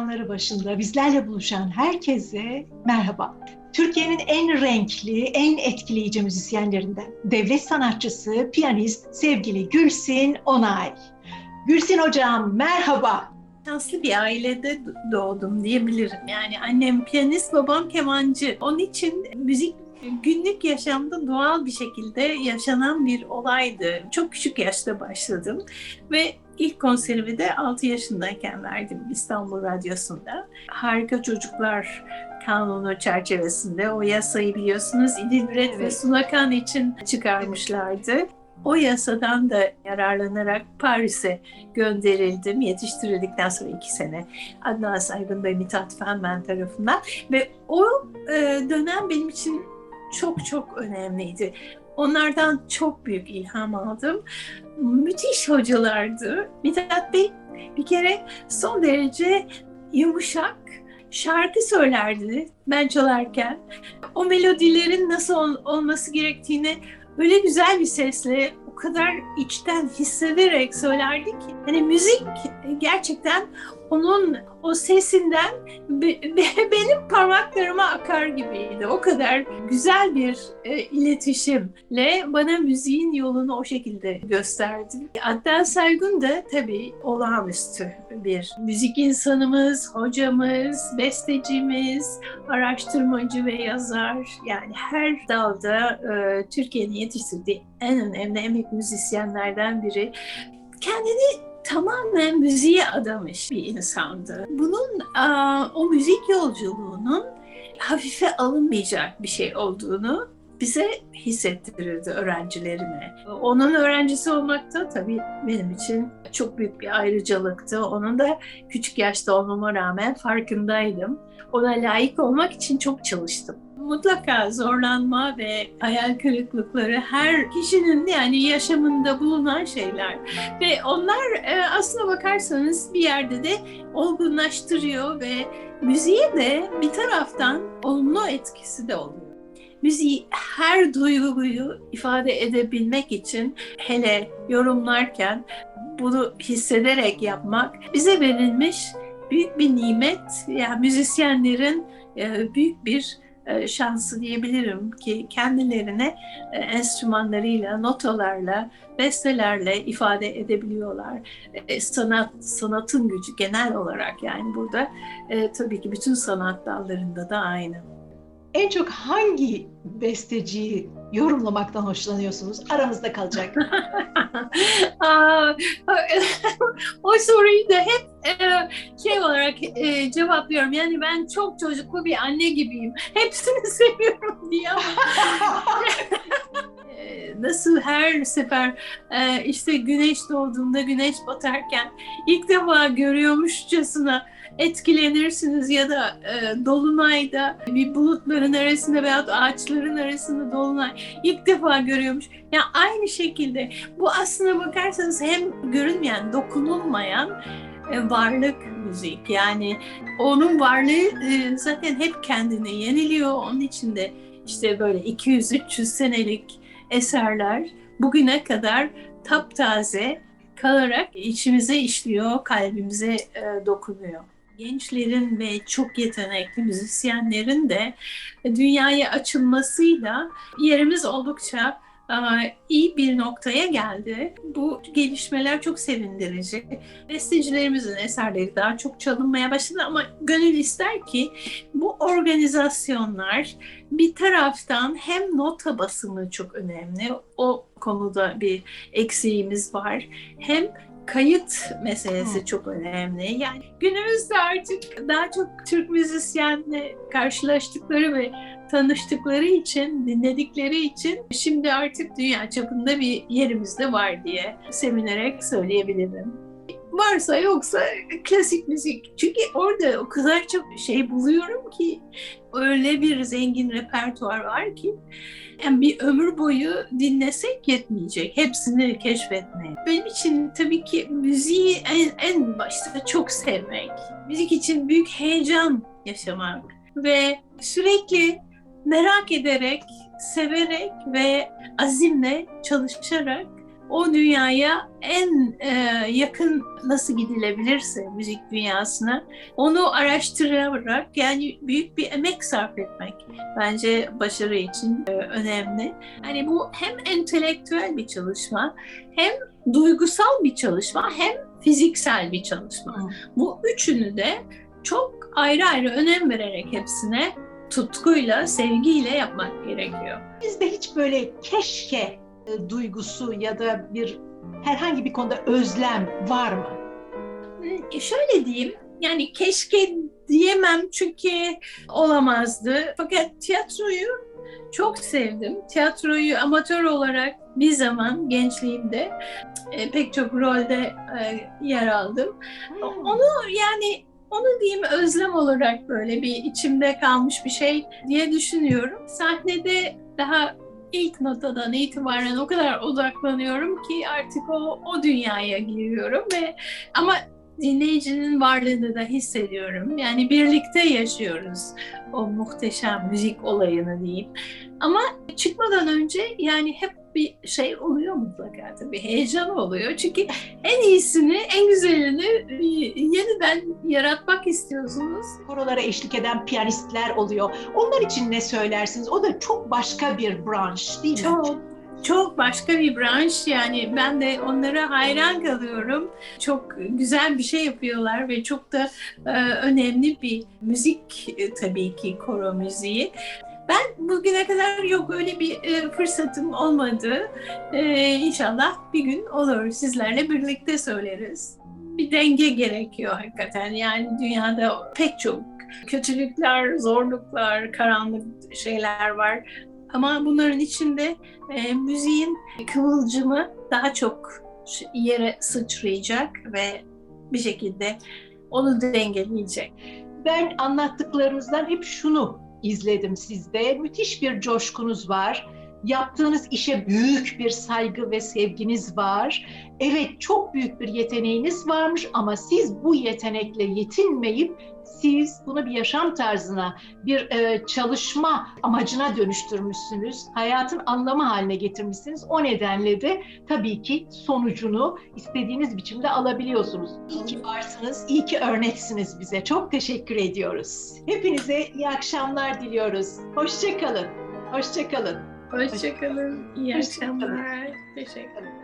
ekranları başında bizlerle buluşan herkese merhaba. Türkiye'nin en renkli, en etkileyici müzisyenlerinden, devlet sanatçısı, piyanist sevgili Gülsin Onay. Gülsin Hocam merhaba. Şanslı bir ailede doğdum diyebilirim. Yani annem piyanist, babam kemancı. Onun için müzik günlük yaşamda doğal bir şekilde yaşanan bir olaydı. Çok küçük yaşta başladım ve ilk konserimi de 6 yaşındayken verdim İstanbul Radyosu'nda. Harika Çocuklar Kanunu çerçevesinde o yasayı biliyorsunuz İdilbret ve Sulakan için çıkarmışlardı. O yasadan da yararlanarak Paris'e gönderildim. Yetiştirildikten sonra iki sene Adnan Saygun ve Mithat Fenmen tarafından. Ve o e, dönem benim için çok çok önemliydi. Onlardan çok büyük ilham aldım. Müthiş hocalardı. Mithat Bey bir kere son derece yumuşak şarkı söylerdi ben çalarken. O melodilerin nasıl ol- olması gerektiğini öyle güzel bir sesle o kadar içten hissederek söylerdi ki hani müzik gerçekten onun o sesinden be- be- benim parmaklarıma akar gibiydi. O kadar güzel bir e, iletişimle bana müziğin yolunu o şekilde gösterdi. Adnan Saygun da tabii olağanüstü bir müzik insanımız, hocamız, bestecimiz, araştırmacı ve yazar. Yani her dalda e, Türkiye'nin yetiştirdiği en önemli emek müzisyenlerden biri. Kendini tamamen müziğe adamış bir insandı. Bunun o müzik yolculuğunun hafife alınmayacak bir şey olduğunu bize hissettirirdi öğrencilerine. Onun öğrencisi olmak da tabii benim için çok büyük bir ayrıcalıktı. Onun da küçük yaşta olmama rağmen farkındaydım. Ona layık olmak için çok çalıştım mutlaka zorlanma ve hayal kırıklıkları her kişinin yani yaşamında bulunan şeyler ve onlar e, aslına bakarsanız bir yerde de olgunlaştırıyor ve müziğe de bir taraftan olumlu etkisi de oluyor. Müziği her duyguyu ifade edebilmek için hele yorumlarken bunu hissederek yapmak bize verilmiş büyük bir nimet. Yani müzisyenlerin e, büyük bir e, şansı diyebilirim ki kendilerine e, enstrümanlarıyla, notalarla, bestelerle ifade edebiliyorlar. Sanat, sanatın gücü genel olarak yani burada tabii ki bütün sanat dallarında da aynı. En çok hangi besteciyi yorumlamaktan hoşlanıyorsunuz? Aramızda kalacak. O soruyu da hep e, şey olarak e, cevaplıyorum. Yani ben çok çocuklu bir anne gibiyim. Hepsini seviyorum diye e, nasıl her sefer işte güneş doğduğunda güneş batarken ilk defa görüyormuşçasına etkilenirsiniz ya da e, dolunayda bir bulutların arasında veya ağaçların arasında dolunay ilk defa görüyormuş. Yani aynı şekilde bu aslına bakarsanız hem görünmeyen, dokunulmayan e, varlık müzik. Yani onun varlığı e, zaten hep kendini yeniliyor. Onun içinde işte böyle 200-300 senelik eserler bugüne kadar taptaze kalarak içimize işliyor, kalbimize e, dokunuyor gençlerin ve çok yetenekli müzisyenlerin de dünyaya açılmasıyla yerimiz oldukça iyi bir noktaya geldi. Bu gelişmeler çok sevindirici. Bestecilerimizin eserleri daha çok çalınmaya başladı ama gönül ister ki bu organizasyonlar bir taraftan hem nota basımı çok önemli. O konuda bir eksiğimiz var. Hem kayıt meselesi çok önemli. Yani günümüzde artık daha çok Türk müzisyenle karşılaştıkları ve tanıştıkları için, dinledikleri için şimdi artık dünya çapında bir yerimizde var diye sevinerek söyleyebilirim. Varsa yoksa klasik müzik. Çünkü orada o kadar çok şey buluyorum ki öyle bir zengin repertuar var ki yani bir ömür boyu dinlesek yetmeyecek. Hepsini keşfetmeye. Benim için tabii ki müziği en, en başta çok sevmek. Müzik için büyük heyecan yaşamak ve sürekli merak ederek, severek ve azimle çalışarak o dünyaya en e, yakın nasıl gidilebilirse müzik dünyasına onu araştırarak yani büyük bir emek sarf etmek bence başarı için e, önemli. Yani bu hem entelektüel bir çalışma hem duygusal bir çalışma hem fiziksel bir çalışma. Bu üçünü de çok ayrı ayrı önem vererek hepsine tutkuyla, sevgiyle yapmak gerekiyor. Bizde hiç böyle keşke e, duygusu ya da bir herhangi bir konuda özlem var mı? Hmm, Şöyle diyeyim, yani keşke diyemem çünkü olamazdı. Fakat tiyatroyu çok sevdim. Tiyatroyu amatör olarak bir zaman gençliğimde e, pek çok rolde e, yer aldım. Onu yani onu diyeyim özlem olarak böyle bir içimde kalmış bir şey diye düşünüyorum. Sahnede daha ilk notadan itibaren o kadar odaklanıyorum ki artık o o dünyaya giriyorum ve ama dinleyicinin varlığını da hissediyorum. Yani birlikte yaşıyoruz o muhteşem müzik olayını diyeyim. Ama çıkmadan önce yani hep bir şey oluyor mutlaka tabii heyecan oluyor. Çünkü en iyisini, en güzelini e, yeniden yaratmak istiyorsunuz. Korolara eşlik eden piyanistler oluyor. Onlar için ne söylersiniz? O da çok başka bir branş değil mi? Çok çok başka bir branş yani ben de onlara hayran kalıyorum. Çok güzel bir şey yapıyorlar ve çok da e, önemli bir müzik e, tabii ki koro müziği. Ben bugüne kadar yok öyle bir e, fırsatım olmadı. E, inşallah bir gün olur sizlerle birlikte söyleriz. Bir denge gerekiyor hakikaten yani dünyada pek çok kötülükler, zorluklar, karanlık şeyler var. Ama bunların içinde e, müziğin kıvılcımı daha çok yere sıçrayacak ve bir şekilde onu dengeleyecek. Ben anlattıklarınızdan hep şunu izledim sizde. Müthiş bir coşkunuz var. Yaptığınız işe büyük bir saygı ve sevginiz var. Evet çok büyük bir yeteneğiniz varmış ama siz bu yetenekle yetinmeyip siz bunu bir yaşam tarzına, bir e, çalışma amacına dönüştürmüşsünüz. Hayatın anlamı haline getirmişsiniz. O nedenle de tabii ki sonucunu istediğiniz biçimde alabiliyorsunuz. İyi ki varsınız, iyi ki örneksiniz bize. Çok teşekkür ediyoruz. Hepinize iyi akşamlar diliyoruz. Hoşçakalın. Hoşçakalın. Hoşçakalın. İyi akşamlar. Teşekkür ederim.